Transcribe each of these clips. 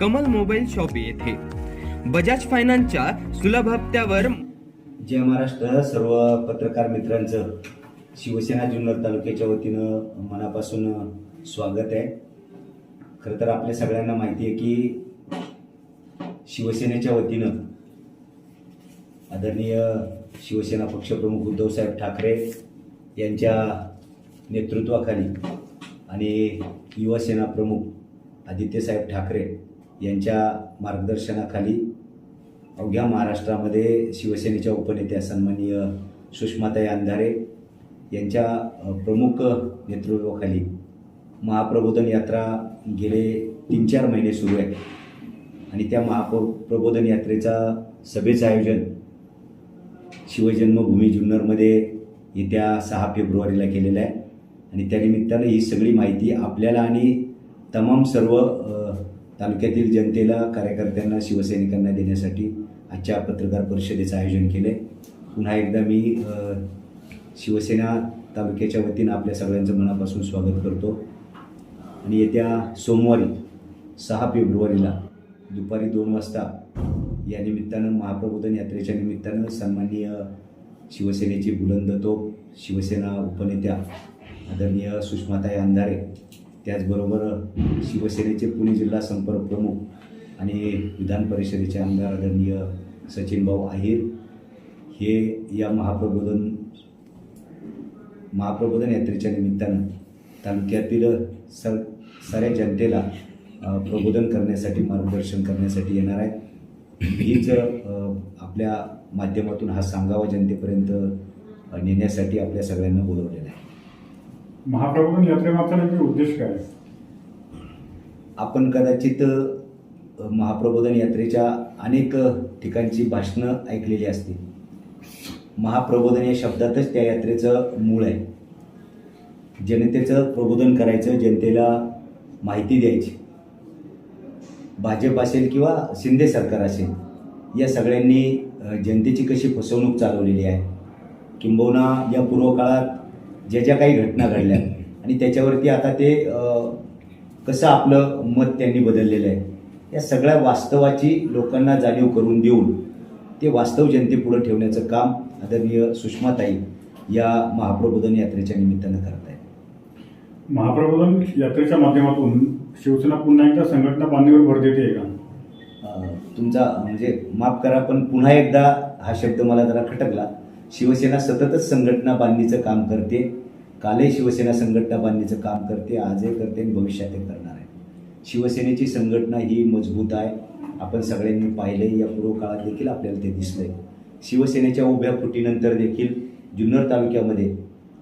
Kamal mobile shop येथे. बजाज फायनान्सच्या सुलभ हप्त्यावर जय महाराष्ट्र सर्व पत्रकार मित्रांचं. शिवसेना जुन्नर तालुक्याच्या वतीनं मनापासून स्वागत आहे. खरं तर आपल्या सगळ्यांना माहिती आहे की शिवसेनेच्या वतीनं आदरणीय शिवसेना पक्षप्रमुख उद्धवसाहेब ठाकरे यांच्या नेतृत्वाखाली आणि युवासेना प्रमुख आदित्यसाहेब ठाकरे यांच्या मार्गदर्शनाखाली अवघ्या महाराष्ट्रामध्ये शिवसेनेच्या उपनेत्या सन्माननीय सुषमाताई अंधारे यांच्या प्रमुख नेतृत्वाखाली महाप्रबोधन यात्रा गेले तीन चार महिने सुरू आहे. आणि त्या महाप्र प्रबोधन यात्रेचा सभेचं आयोजन शिवजन्मभूमी जुन्नरमध्ये येत्या सहा फेब्रुवारीला केलेलं आहे. आणि त्यानिमित्तानं ही सगळी माहिती आपल्याला आणि तमाम सर्व तालुक्यातील जनतेला कार्यकर्त्यांना शिवसैनिकांना देण्यासाठी आजच्या पत्रकार परिषदेचं आयोजन केलं आहे पुन्हा एकदा मी शिवसेना तालुक्याच्या वतीनं आपल्या सगळ्यांचं मनापासून स्वागत करतो. आणि येत्या सोमवारी सहा फेब्रुवारीला दुपारी दोन वाजता या निमित्तानं महाप्रबोधन यात्रेच्या निमित्तानं सन्माननीय शिवसेनेची बुलंद तोप शिवसेना उपनेत्या आदरणीय सुषमाताई अंधारे त्याचबरोबर शिवसेनेचे पुणे जिल्हा संपर्क प्रमुख आणि विधान परिषदेचे आमदार आदरणीय सचिनभाऊ आहिर हे या महाप्रबोधन महाप्रबोधन यात्रेच्या निमित्तानं तालुक्यातील सर साऱ्या जनतेला प्रबोधन करण्यासाठी मार्गदर्शन करण्यासाठी येणार आहे हीच आपल्या माध्यमातून हा सांगावा जनतेपर्यंत नेण्यासाठी आपल्या सगळ्यांना बोलवलेला आहे. महाप्रबोधन यात्रेमागचा नेमका उद्देश काय? आपण कदाचित महाप्रबोधन यात्रेच्या अनेक ठिकाणची भाषणं ऐकलेली असतील. महाप्रबोधन या शब्दातच त्या यात्रेचं मूळ आहे. जनतेचं प्रबोधन करायचं जनतेला माहिती द्यायची. भाजप असेल किंवा शिंदे सरकार असेल या सगळ्यांनी जनतेची कशी फसवणूक चालवलेली आहे? किंबहुना या पूर्व काळात ज्या ज्या काही घटना घडल्या. आणि त्याच्यावरती आता ते कसं आपलं मत त्यांनी बदललेलं आहे. या सगळ्या वास्तवाची लोकांना जाणीव करून देऊन ते वास्तव जनतेपुढं ठेवण्याचं काम आदरणीय सुषमाताई या महाप्रबोधन यात्रेच्या निमित्तानं करत आहेत महाप्रबोधन यात्रेच्या माध्यमातून शिवसेना पुन्हा एकदा संघटना बांधणीवर भर देते का? तुमचा म्हणजे माफ करा पण पुन्हा एकदा हा शब्द मला जरा खटकला. शिवसेना सततच संघटना बांधणीचं काम करते. कालही शिवसेना संघटना बांधणीचं काम करते आजही करते आणि भविष्यातही करणार आहे. शिवसेनेची संघटना ही मजबूत आहे. आपण सगळ्यांनी पाहिलंय या पूर्व काळात देखील आपल्याला ते दिसलंय. शिवसेनेच्या उभ्या फुटीनंतर देखील जुन्नर तालुक्यामध्ये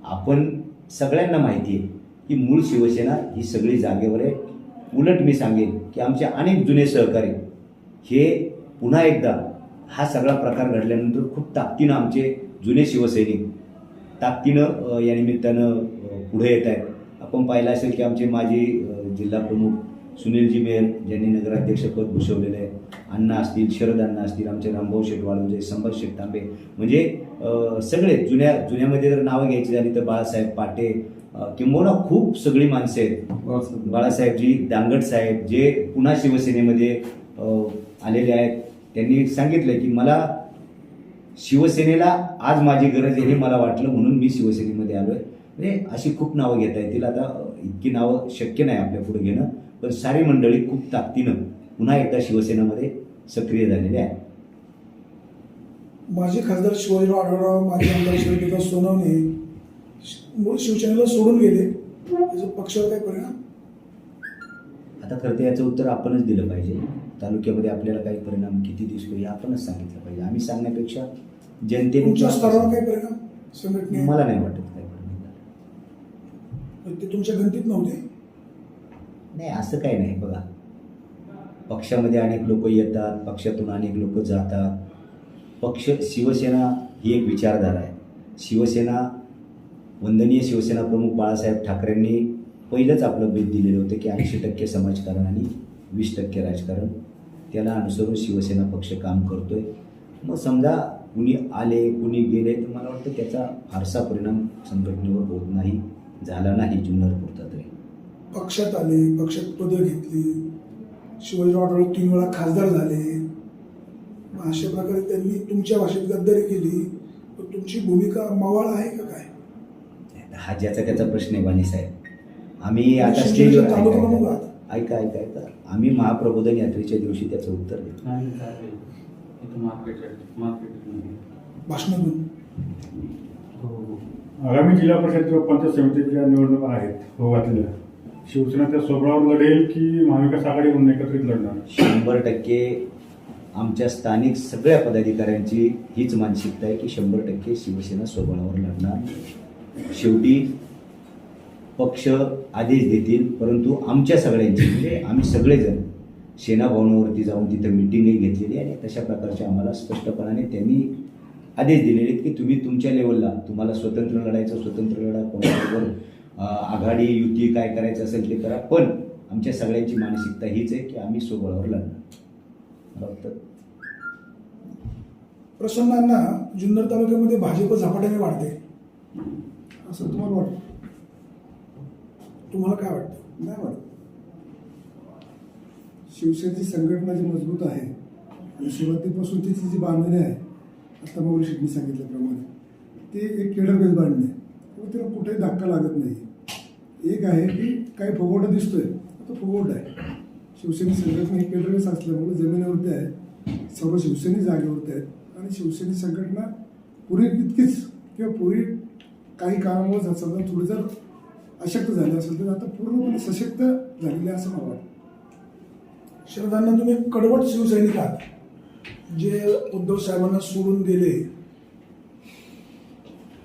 आपण सगळ्यांना माहिती आहे की मूळ शिवसेना ही सगळी जागेवर आहे. उलट मी सांगेन की आमचे अनेक जुने सहकारी हे पुन्हा एकदा हा सगळा प्रकार घडल्यानंतर खूप ताकदीनं आमचे जुने शिवसैनिक ताकदीनं या निमित्तानं पुढे येत आहेत. आपण पाहिलं असेल की आमचे माजी जिल्हा प्रमुख सुनीलजी मेहर ज्यांनी नगराध्यक्षपद भूषवलेलं आहे. अण्णा असतील शरद अण्णा असतील आमचे रामभाऊ शेठ वाळुंजे संभाज शेठ तांबे म्हणजे अ, सगळे जुन्या जुन्यामध्ये जर नावं घ्यायची झाली तर बाळासाहेब पाटे किंबहुना खूप सगळी माणसं आहेत. बाळासाहेबजी दांगट साहेब जे पुन्हा शिवसेनेमध्ये आलेले आहेत. त्यांनी सांगितलं की मला शिवसेनेला आज माझी गरज आहे हे मला वाटलं म्हणून मी शिवसेनेमध्ये आलो आहे म्हणजे अशी खूप नावं घेता येतील. आता इतकी नावं शक्य नाही आपल्या पुढे घेणं. पण सारी मंडळी खूप ताकदीनं पुन्हा एकदा शिवसेनेमध्ये सक्रिय झालेली आहे माजी खासदार शिवाजीराव आढळराव माजी आमदार शिवविकास सोनवणे मूळ शिवसेनेला सोडून गेले. त्याचा पक्षावर काय परिणाम? आता खरं तर याचं उत्तर आपणच दिलं पाहिजे. तालुक्यामध्ये आपल्याला काही परिणाम किती दिसतो हे आपणच सांगितलं पाहिजे. आम्ही सांगण्यापेक्षा जनतेने परिणाम? संघटने? मला नाही वाटत काय परिणाम. ते तुमच्या गणतीत नव्हते? नाही असं काही नाही बघा. पक्षामध्ये अनेक लोक येतात पक्षातून अनेक लोक जातात. पक्ष शिवसेना ही एक विचारधारा आहे. शिवसेना वंदनीय शिवसेना प्रमुख बाळासाहेब ठाकरेंनी पहिलंच आपलं बीत दिलेलं होतं की ऐंशी टक्के समाजकारण आणि वीस टक्के राजकारण. त्याला अनुसरून शिवसेना पक्ष काम करतोय. मग समजा कुणी आले कुणी गेले तर मला वाटतं त्याचा फारसा परिणाम संघटनेवर होत नाही झाला नाही जुन्नर पुरता तरी. पक्षात आले पक्षात पदं घेतली. शिवाजीराव आढळराव तीन वेळा खासदार झाले. अशा प्रकारे त्यांनी तुमच्या भाषेत गद्दारी केली. तुमची भूमिका मवाळ आहे का काय? हा ज्याचा त्याचा प्रश्न आहे बाणी साहेब. आम्ही आता स्टेजवर. ऐका ऐका ऐका. आम्ही महाप्रबोधन यात्रेच्या दिवशी त्याचं उत्तर देतो. हो हो. आगामी जिल्हा परिषद किंवा पंचायत समितीच्या निवडणुका आहेत हो घातलेल्या शिवसेना त्या स्वबळावर लढेल की महाविकास आघाडी म्हणून एकत्रित लढणार? शंभर टक्के आमच्या स्थानिक सगळ्या पदाधिकाऱ्यांची हीच मानसिकता आहे की शंभर टक्के शिवसेना स्वबळावर लढणार. शेवटी पक्ष आदेश देतील परंतु आमच्या सगळ्यांची म्हणजे आम्ही सगळेजण सेनाभवनावरती जाऊन तिथं मिटिंगही घेतलेली आणि तशा प्रकारचे आम्हाला स्पष्टपणाने त्यांनी आदेश दिलेले आहेत की तुम्ही तुमच्या लेवलला तुम्हाला स्वतंत्र लढायचं स्वतंत्र लढा कोणाबरोबर आघाडी युती काय करायचं असेल ते करा. पण आमच्या सगळ्यांची मानसिकता हीच आहे की आम्ही स्वबळावर लढणार. मला वाटतं प्रसन्नांना जुन्नर तालुक्यामध्ये भाजप झपाट्याने वाढते. असं तुम्हाला वाटतं? तुम्हाला काय वाटतं? नाही वाटत. शिवसेनेची संघटना जी मजबूत आहे आणि सुरुवातीपासून तिची जी बांधणी आहे आता मौली शेट्टी सांगितल्याप्रमाणे ते एक केडरबेज बांधणी आहे. त्यामुळे तिला कुठेही धक्का लागत नाही. एक आहे की काही फुगवटा दिसतोय तो फुगवटा आहे. शिवसेने संघटना ही केडरबेज असल्यामुळे जमिनीवरती आहे सर्व शिवसैनिक जागेवरती आहेत आणि शिवसेने संघटना पूर्वी इतकीच किंवा पूर्वी काही कामामुळे समजा थोडी जर अशक्त झाली असेल तर आता पूर्णपणे सशक्त झालेली असं मला वाटतं. शरदांना तुम्ही कडवट शिवसैनिक आहात. जे उद्धव साहेबांना सोडून गेले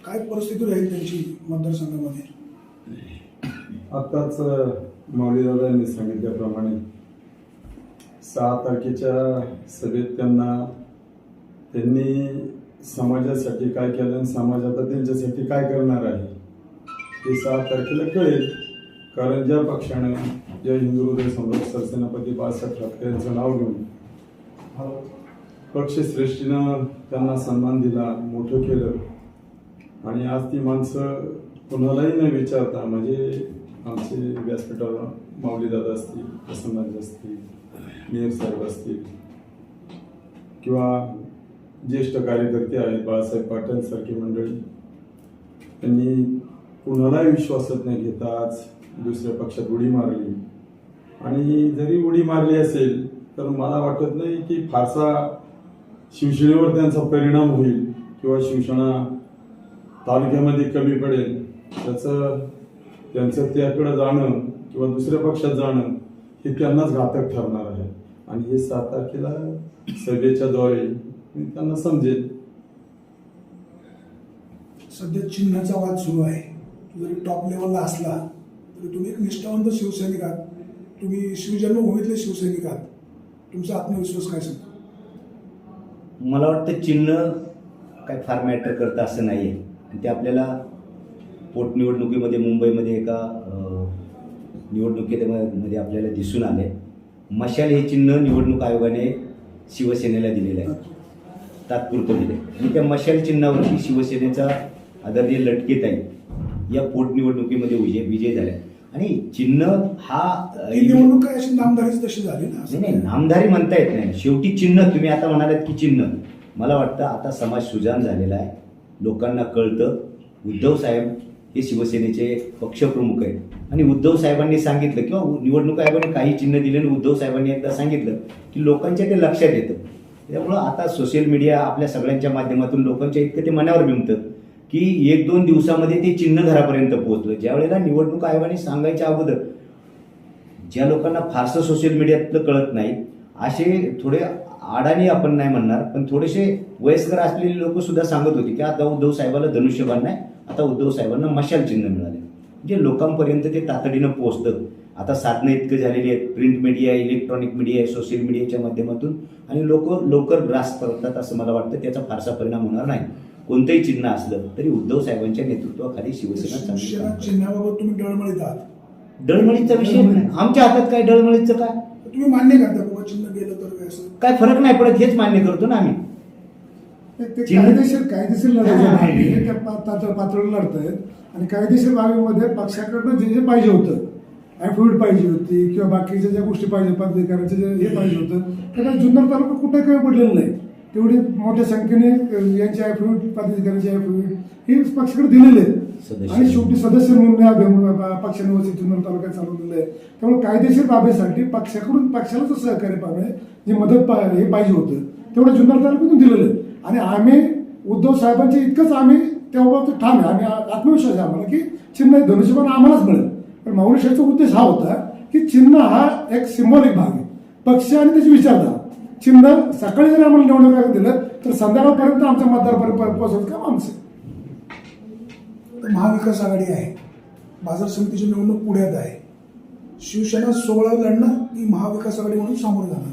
काय परिस्थिती राहील त्यांची मतदारसंघामध्ये? आताच मौलीदादा यांनी सांगितल्याप्रमाणे सहा तारखेच्या सभेत त्यांना त्यांनी समाजासाठी काय केलं आणि समाज आता त्यांच्यासाठी काय करणार आहे? हे सहा तारखेला कळेल. कारण ज्या पक्षानं ज्या हिंदू हृदय सम्राट सरसेनापती बाळासाहेब ठाकरे यांचं नाव घेऊन पक्षश्रेष्ठीनं त्यांना सन्मान दिला मोठं केलं. आणि आज ती माणसं कुणालाही न विचारता म्हणजे आमचे व्यासपीठावर माऊलीदादा असतील प्रसन्नाजी असतील मेयर साहेब असतील किंवा ज्येष्ठ कार्यकर्ते आहेत बाळासाहेब पाटील सारखी मंडळी त्यांनी कुणालाही विश्वासात नाही घेता आज दुसऱ्या पक्षात उडी मारली. आणि जरी उडी मारली असेल तर मला वाटत नाही की फारसा शिवसेनेवर त्यांचा परिणाम होईल किंवा शिवसेना तालुक्यामध्ये कमी पडेल. त्याचं त्यांचं त्याकडे जाणं किंवा दुसऱ्या पक्षात जाणं हे त्यांनाच घातक ठरणार आहे. आणि हे सात तारखेला सभेच्या द्वारे त्यांना समजेल सध्या चिन्हाचा वाद सुरू आहे. जरी टॉप लेवलला असला तरी तुम्ही एक निष्ठावंत शिवसैनिक आहात. तुम्ही शिवजन्मभूमीतले शिवसैनिक आहात. तुमचा आत्मविश्वास काय सांगतो? मला वाटतं चिन्ह काय फार मॅटर करतं असं नाही आहे आणि ते आपल्याला पोटनिवडणुकीमध्ये मुंबईमध्ये एका निवडणुकीमध्ये आपल्याला दिसून आले मशाल हे चिन्ह निवडणूक आयोगाने शिवसेनेला दिलेलं आहे. तात्पुरतं दिले आणि त्या मशाल चिन्हावरती शिवसेनेचा आदरणीय लटकेत आहे या पोटनिवडणुकीमध्ये विजय विजय झाल्या आणि चिन्ह हा निवडणूक काय अशी नामदारीच तशी झाली ना. नाही नाही नामधारी म्हणता येत नाही. शेवटी चिन्ह तुम्ही आता म्हणालात की चिन्ह. मला वाटतं आता समाज सुजान झालेला आहे. लोकांना कळतं. उद्धव साहेब हे शिवसेनेचे पक्षप्रमुख आहेत. आणि उद्धव साहेबांनी सांगितलं किंवा निवडणूक आयोगाने काही चिन्ह दिले आणि उद्धव साहेबांनी एकदा सांगितलं की लोकांच्या ते लक्षात येतं. त्यामुळं आता सोशल मीडिया आपल्या सगळ्यांच्या माध्यमातून लोकांच्या इतकं ते मनावर भिमतं की एक दोन दिवसामध्ये ते चिन्ह घरापर्यंत पोहोचलं. ज्या वेळेला निवडणूक आयोगाने सांगायच्या अगोदर ज्या लोकांना फारसं सोशल मीडियातलं कळत नाही असे थोडे आडाणी आपण नाही म्हणणार पण थोडेसे वयस्कर असलेले लोक सुद्धा सांगत होते की आता उद्धव साहेबाला धनुष्यबाण नाही आता उद्धव साहेबांना मशाल चिन्ह मिळाले. म्हणजे लोकांपर्यंत ते तातडीनं पोहोचतं आता साधनं इतकं झालेली आहेत print media electronic media social मीडियाच्या माध्यमातून आणि लोक लवकर ग्रास करतात असं मला वाटतं त्याचा फारसा परिणाम होणार नाही. कोणतंही चिन्ह असलं तरी उद्धव साहेबांच्या नेतृत्वाखाली शिवसेना. चिन्हाबाबत तुम्ही डळमळीत आहात. डळमळीचा विषय आमच्या हातात काय डळमळीचं काय? तुम्ही मान्य करता बाबा चिन्ह गेलं तर काय असं? काय फरक नाही पडत हेच मान्य करतो ना आम्ही. कायदेशीर कायदेशीर लढायचं त्या पातळीवर लढतायत आणि कायदेशीर बाबीमध्ये पक्षाकडनं जे जे पाहिजे होतं ॲफिडेविट पाहिजे होती किंवा बाकीच्या ज्या गोष्टी पाहिजे पदाधिकाऱ्याचं जे हे पाहिजे होतं तर जुन्नर तालुका कुठे काही पडलेलं नाही. तेवढे मोठ्या संख्येने अ, यांचे ॲफिडेविट पदाधिकाऱ्यांचे ॲफिडेविट हे पक्षाकडे दिलेले आहेत. आणि शेवटी सदस्य म्हणून या पक्षाने जुन्नर तालुक्यात चालवलेलं आहे. त्यामुळे कायदेशीर बाबीसाठी पक्षाकडून पक्षाला जो सहकार्य पाहिजे जी मदत हे पाहिजे होतं तेवढं जुन्नर तालुक्यातून दिलेलं आहे. आणि आम्ही उद्धव साहेबांचे इतकंच आम्ही त्याबाबत ठाम आहे. आम्ही आत्मविश्वास आहे आम्हाला की चिन्ह हे धनुष्यबाण आम्हालाच मिळेल. पण माऊलीशाहीचा उद्देश हा होता की चिन्ह हा एक सिंबॉलिक भाग आहे. पक्ष आणि त्याची विचारधारा. चिन्ह सकाळी जरी आम्हाला निवडणुका दिलं तर संध्याकाळपर्यंत आमच्या मतदारापर्यंत पोहोचत काम आमचं. महाविकास आघाडी आहे. बाजार समितीची निवडणूक पुण्यात आहे. शिवसेना सोहळा लढणार की महाविकास आघाडी म्हणून सामोरं जाणार.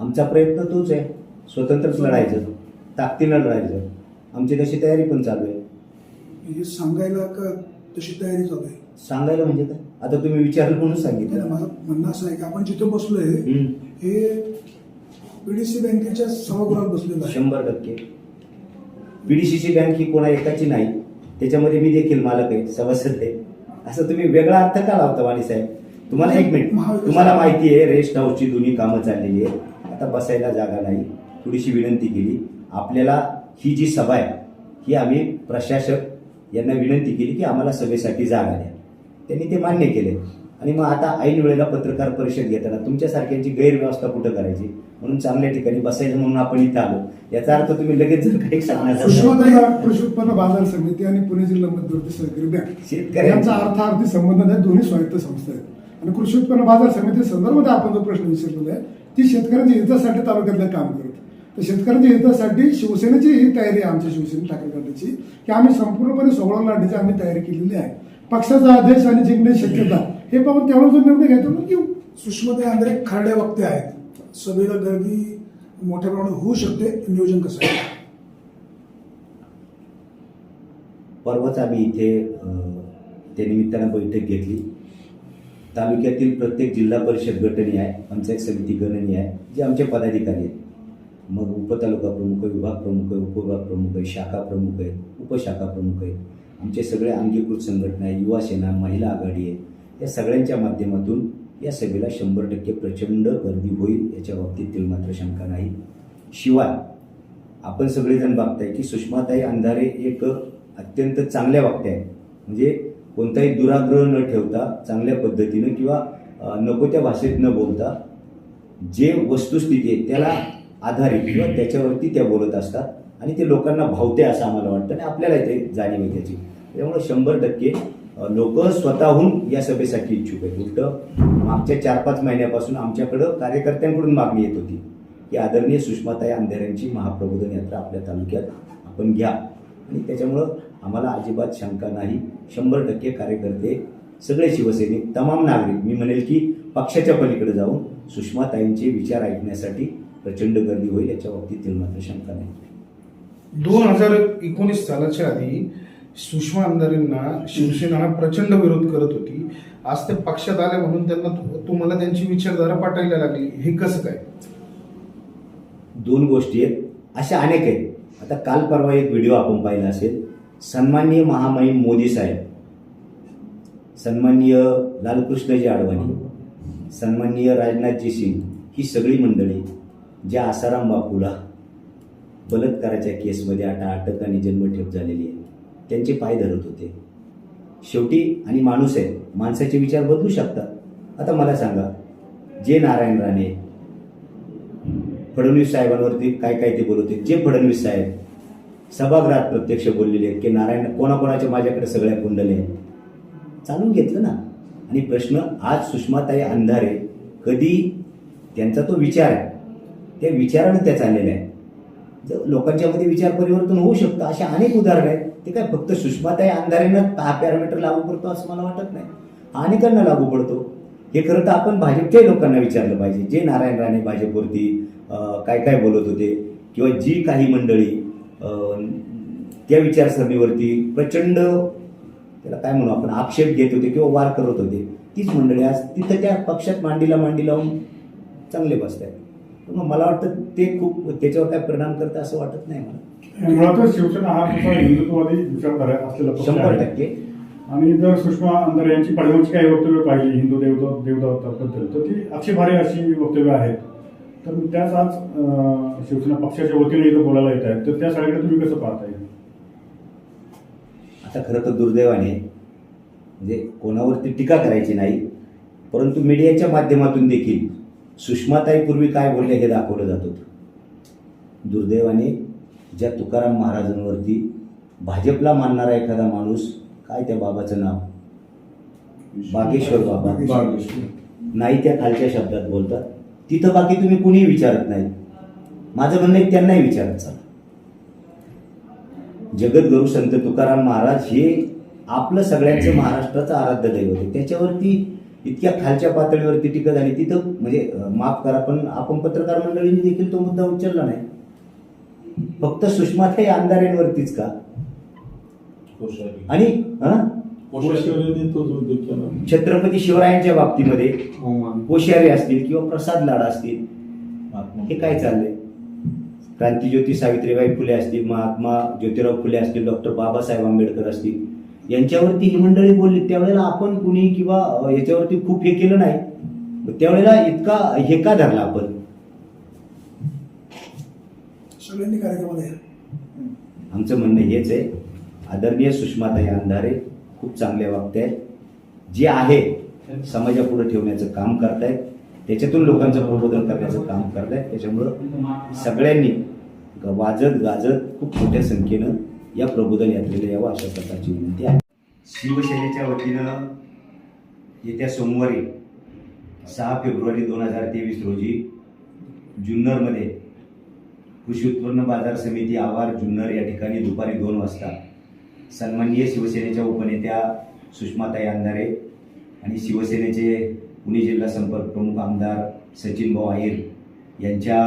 आमचा प्रयत्न तोच आहे. स्वतंत्रच लढायचं. ताकदीनं लढायचं. आमची तशी तयारी पण चालू आहे. हे सांगायला का तशी तयारी चालू आहे? सांगायला म्हणजे काय? आता तुम्ही विचारलं म्हणून सांगितलं. माझं म्हणणं असं आहे की आपण जिथे बसलोय. हे पीडीसी बँकेच्या सभागृहात बसलेलं आहे. शंभर टक्के. पीडीसीची बँक ही कोणा एकाची नाही. त्याच्यामध्ये मी देखील मालक आहे सभासद आहे. असं तुम्ही वेगळा अर्थ का लावता वाणी साहेब? तुम्हाला एक मिनिट. तुम्हाला माहिती आहे रेस्ट हाऊसची दोन्ही कामं चाललेली आहे आता बसायला जागा नाही. थोडीशी विनंती केली. आपल्याला ही जी सभा आहे ही आम्ही प्रशासक यांना विनंती केली की आम्हाला सभेसाठी जागा द्या. त्यांनी ते मान्य केले. आणि मग आता ऐन वेळेला पत्रकार परिषद घेताना तुमच्यासारख्यांची गैरव्यवस्था कुठं करायची? म्हणून चांगल्या ठिकाणी बसायचं म्हणून आपण इथं आलो. याचा अर्थ तुम्ही लगेच जर काही सांगणार कृषी उत्पन्न बाजार समिती आणि पुणे जिल्हा मध्यवर्ती सहकारी बँक शेतकऱ्यांचं- यांचा अर्थार्थी संबंध नाही दोन्ही स्वायत्त संस्था आहेत. आणि कृषी उत्पन्न बाजार समिती संदर्भात आपण जो प्रश्न विचारलेला आहे ती शेतकऱ्यांच्या हितासाठी तालुक्यातलं काम करत तर शेतकऱ्यांच्या हितासाठी शिवसेनेची ही तयारी आहे आमच्या शिवसेने ठाकरे गटाची की आम्ही संपूर्णपणे सोहळा लाटण्याची आम्ही तयारी केलेली आहे. पक्षाचा आदेश आणि जिंकण्याची शक्यता हे पाहून त्यावर जो निर्णय घ्यायचा तो घेऊ सुषमाताई आंध्रे खरडे वक्ते आहेत. सभेला गर्दी मोठ्या प्रमाणात होऊ शकते. नियोजन कसं आहे? परवाच आम्ही इथे त्यानिमित्तानं त्या बैठक घेतली. तालुक्यातील प्रत्येक जिल्हा परिषद गटनी आहे पंचायत समिती गणनी आहे जे आमचे पदाधिकारी आहेत. मग उपतालुका प्रमुख आहे विभाग प्रमुख आहे उपविभाग प्रमुख आहे शाखा प्रमुख आहेत उपशाखा प्रमुख आहेत. आमचे सगळे अंगीकृत संघटना आहे युवा सेना महिला आघाडी आहे. या सगळ्यांच्या माध्यमातून या सभेला शंभर टक्के प्रचंड गर्दी होईल याच्या बाबतीत मात्र शंका नाही. शिवाय आपण सगळेजण बघताय की सुषमाताई अंधारे एक अत्यंत चांगल्या वागत्या आहेत म्हणजे कोणताही दुराग्रह न ठेवता चांगल्या पद्धतीनं किंवा नको त्या भाषेत न बोलता जे वस्तुस्थिती आहे त्याला आधारित किंवा त्याच्यावरती त्या बोलत असतात आणि ते लोकांना भावते असं आम्हाला वाटतं आणि आपल्याला ते जाणीव आहे त्याची. त्यामुळे शंभर टक्के लोक स्वतःहून या सभेसाठी इच्छुक आहेत. उलट मागच्या चार पाच महिन्यापासून आमच्याकडं कार्यकर्त्यांकडून मागणी येत होती की आदरणीय सुषमाताई आंधेऱ्यांची महाप्रबोधन यात्रा आपल्या तालुक्यात आपण घ्या. आणि त्याच्यामुळं आम्हाला अजिबात शंका नाही. शंभर टक्के कार्यकर्ते सगळे शिवसैनिक तमाम नागरिक मी म्हणेल की पक्षाच्या पलीकडे जाऊन सुषमाताईंचे विचार ऐकण्यासाठी प्रचंड गर्दी होईल याच्या बाबतीत मात्र शंका नाही. दोन हजार एकोणीस सालाच्या आधी सुषमा अंधारेंना शिवसेना हा प्रचंड विरोध करत होती. आज ते पक्षात आले म्हणून त्यांना तुम्हाला त्यांची विचारधारा पाठवायला लागली. हे कसं काय? दोन गोष्टी आहेत. अशा अनेक आहेत. आता काल परवा एक व्हिडिओ आपण पाहिला असेल. सन्माननीय महामहिम मोदी साहेब. सन्माननीय लालकृष्णजी आडवाणी. सन्माननीय राजनाथजी सिंग. ही सगळी मंडळी ज्या आसाराम बापूला बलात्काराच्या केसमध्ये आता अटक आणि जन्मठेप झालेली आहे. त्यांचे पाय धरत होते. शेवटी आणि माणूस आहे माणसाचे विचार बदलू शकतात. आता मला सांगा जे नारायण राणे फडणवीस साहेबांवरती काय काय ते बोलत होते जे फडणवीस साहेब सभागृहात प्रत्यक्ष बोललेले आहेत की नारायण कोणाकोणाच्या माझ्याकडे सगळ्या कुंडले आहेत चालून घेतलं ना. आणि प्रश्न आज सुषमाताई अंधारे कधी त्यांचा तो विचार आहे. त्या विचारानं त्या चाललेल्या आहेत. लोकांच्या मध्ये विचार परिवर्तन होऊ शकतं. अशा अनेक उदाहरणं आहेत. ते काय फक्त सुषमाताई अंधारेनं हा पॅरामीटर लागू पडतो असं मला वाटत नाही. हा अनेकांना लागू पडतो. हे खरं तर आपण भाजपच्याही लोकांना विचारलं पाहिजे. जे नारायण राणे भाजपवरती काय काय बोलत होते किंवा जी काही मंडळी त्या विचारसरणीवरती प्रचंड त्याला काय म्हणू आपण आक्षेप घेत होते किंवा वार करत होते. तीच मंडळी आज तिथं त्या पक्षात मांडीला मांडी लावून चांगले बसत आहेत मग मला वाटतं ते खूप त्याच्यावर काय परिणाम करतं असं वाटत नाही मला. मुळातच शिवसेना हा तुमचा हिंदुत्ववादी विचारधारा असलेला शंभर टक्के. आणि जर सुषमा आमदार यांची पाठिंबाची काही वक्तव्य पाहिली हिंदू देवता देवताबद्दल तर ती आक्षेपार्ह अशी वक्तव्य आहेत. तर त्याच आज शिवसेना पक्षाच्या वतीने इथं बोलायला येत आहेत. तर त्या सगळ्याकडे तुम्ही कसं पाहताय? आता खरं तर दुर्दैवाने म्हणजे कोणावरती टीका करायची नाही परंतु मीडियाच्या माध्यमातून देखील सुषमाताई पूर्वी काय बोलले हे दाखवलं जात होतं. दुर्दैवाने ज्या तुकाराम महाराजांवरती भाजपला मानणारा एखादा माणूस काय त्या बाबाचं नाव? बागेश्वर बाबा. नाही त्या खालच्या शब्दात बोलतात. तिथं बाकी तुम्ही कुणीही विचारत नाही. माझं म्हणणं आहे त्यांनाही विचारत चला जगद्गुरु संत तुकाराम महाराज हे आपलं सगळ्यांचं महाराष्ट्राचं आराध्य दैवत आहे. त्याच्यावरती इतक्या खालच्या पातळीवरती टीका झाली तिथं म्हणजे माफ करा पण आपण पत्रकार मंडळींनी देखील तो मुद्दा उचलला नाही. फक्त सुषमाताई आमदारांवरतीच का? आणि हं? छत्रपती शिवरायांच्या बाबतीमध्ये कोश्यारी असतील किंवा प्रसाद लाडा असतील हे काय चाललंय? क्रांतीज्योती सावित्रीबाई फुले असतील महात्मा ज्योतिराव फुले असतील डॉक्टर बाबासाहेब आंबेडकर असतील यांच्यावरती ही मंडळी बोलली त्यावेळेला आपण कुणी किंवा याच्यावरती खूप हे केलं नाही. त्यावेळेला इतका हे का धरला आपण. सगळ्यांनी कार्यक्रमाला या. आमचं म्हणणं हेच आहे. आदरणीय सुषमाताई अंधारे खूप चांगले वागते आहेत जे आहे समाजापुढे ठेवण्याचं काम करतायत त्याच्यातून लोकांचं प्रबोधन करण्याचं काम करतायत त्याच्यामुळं सगळ्यांनी वाजत गाजत खूप मोठ्या संख्येनं या प्रबोधन यात्रेला यावं अशा प्रकारची विनंती आहे. शिवसेनेच्या वतीनं येत्या सोमवारी सहा फेब्रुवारी दोन हजार तेवीस रोजी जुन्नरमध्ये कृषी उत्पन्न बाजार समिती आवार जुन्नर या ठिकाणी दुपारी दोन वाजता सन्माननीय शिवसेनेच्या उपनेत्या सुषमाताई अंधारे आणि शिवसेनेचे पुणे जिल्हा संपर्क प्रमुख आमदार सचिन भाऊ आहिर यांच्या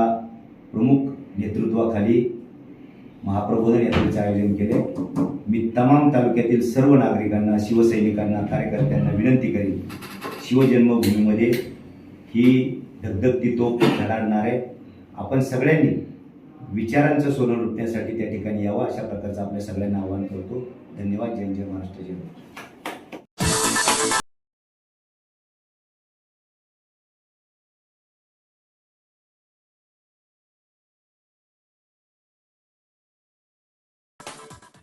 प्रमुख नेतृत्वाखाली महाप्रबोधन यात्रेचं आयोजन केले. मी तमाम तालुक्यातील सर्व नागरिकांना शिवसैनिकांना कार्यकर्त्यांना विनंती करेन शिवजन्मभूमीमध्ये ही धगधगती तोफ धडाडणार आहे. आपण सगळ्यांनी विचारांचं सोनं लुटण्यासाठी त्या ठिकाणी यावं अशा प्रकारचं आपल्या सगळ्यांना आवाहन करतो. धन्यवाद. जय जय महाराष्ट्र जय महाराष्ट्र.